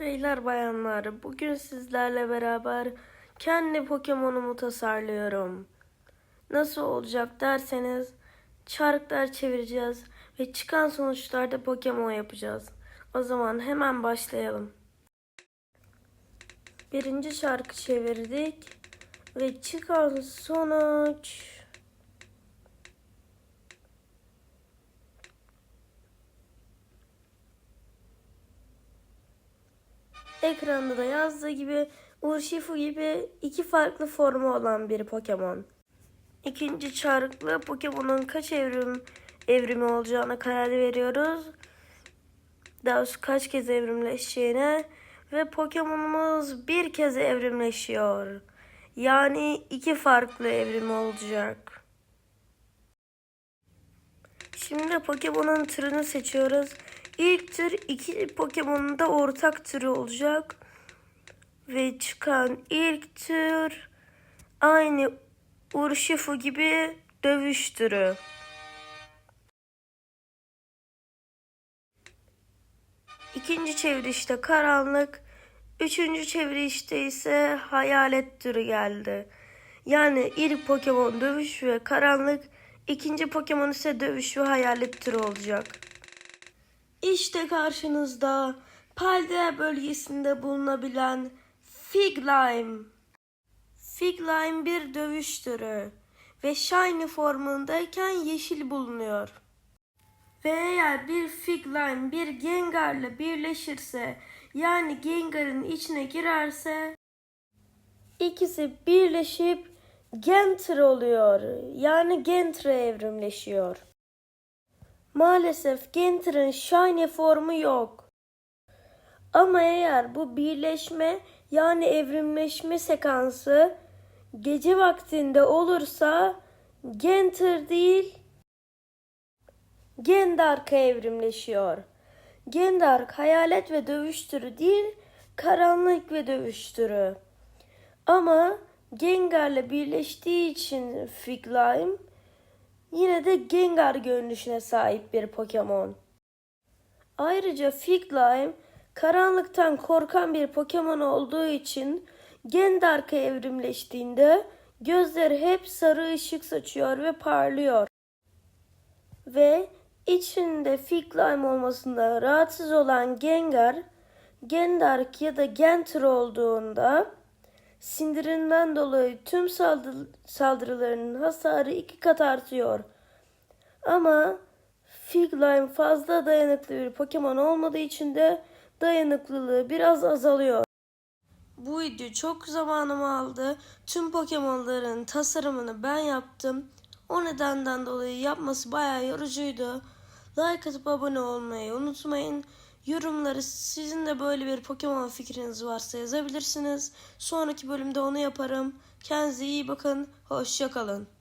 Beyler bayanlar, bugün sizlerle beraber kendi Pokemon'umu tasarlıyorum. Nasıl olacak derseniz çarklar çevireceğiz ve çıkan sonuçlarda Pokemon yapacağız. O zaman hemen başlayalım. Birinci çarkı çevirdik ve çıkan sonuç Ekranda da yazdığı gibi Urshifu gibi iki farklı formu olan bir Pokemon. İkinci çarkla Pokemon'un kaç evrim evrimi olacağına karar veriyoruz. Daha doğrusu kaç kez evrimleşeceğine ve Pokemon'umuz bir kez evrimleşiyor. Yani iki farklı evrim olacak. Şimdi Pokemon'un türünü seçiyoruz. İlk tür iki Pokemon'un da ortak türü olacak. Ve çıkan ilk tür aynı Urshifu gibi dövüş türü. İkinci çevirişte karanlık, üçüncü çevirişte ise hayalet türü geldi. Yani ilk Pokemon dövüş ve karanlık, ikinci Pokemon ise dövüş ve hayalet türü olacak. İşte karşınızda Paldea bölgesinde bulunabilen Figlime. Figlime bir dövüş türü ve Shiny formundayken yeşil bulunuyor. Ve eğer bir Figlime bir Gengar'la birleşirse yani Gengar'ın içine girerse ikisi birleşip Gentr oluyor. Yani Gentr'e evrimleşiyor. Maalesef Gentr'in Shiny formu yok. Ama eğer bu birleşme yani evrimleşme sekansı gece vaktinde olursa Gentr değil Gendark'a evrimleşiyor. Gendark hayalet ve dövüş türü değil, karanlık ve dövüş türü. Ama Gengar'la birleştiği için Figlime yine de Gengar görünüşüne sahip bir Pokemon. Ayrıca Figlime karanlıktan korkan bir Pokemon olduğu için Gendark'a evrimleştiğinde gözleri hep sarı ışık saçıyor ve parlıyor. Ve içinde Figlime olmasında rahatsız olan Gengar, Gendark ya da Gentr olduğunda sindirinden dolayı tüm saldır- saldırılarının hasarı iki kat artıyor. Ama Figlime fazla dayanıklı bir Pokemon olmadığı için de dayanıklılığı biraz azalıyor. Bu video çok zamanımı aldı. Tüm Pokemon'ların tasarımını ben yaptım. O nedenden dolayı yapması bayağı yorucuydu. Like atıp abone olmayı unutmayın. Yorumları sizin de böyle bir Pokemon fikriniz varsa yazabilirsiniz. Sonraki bölümde onu yaparım. Kendinize iyi bakın. Hoşçakalın.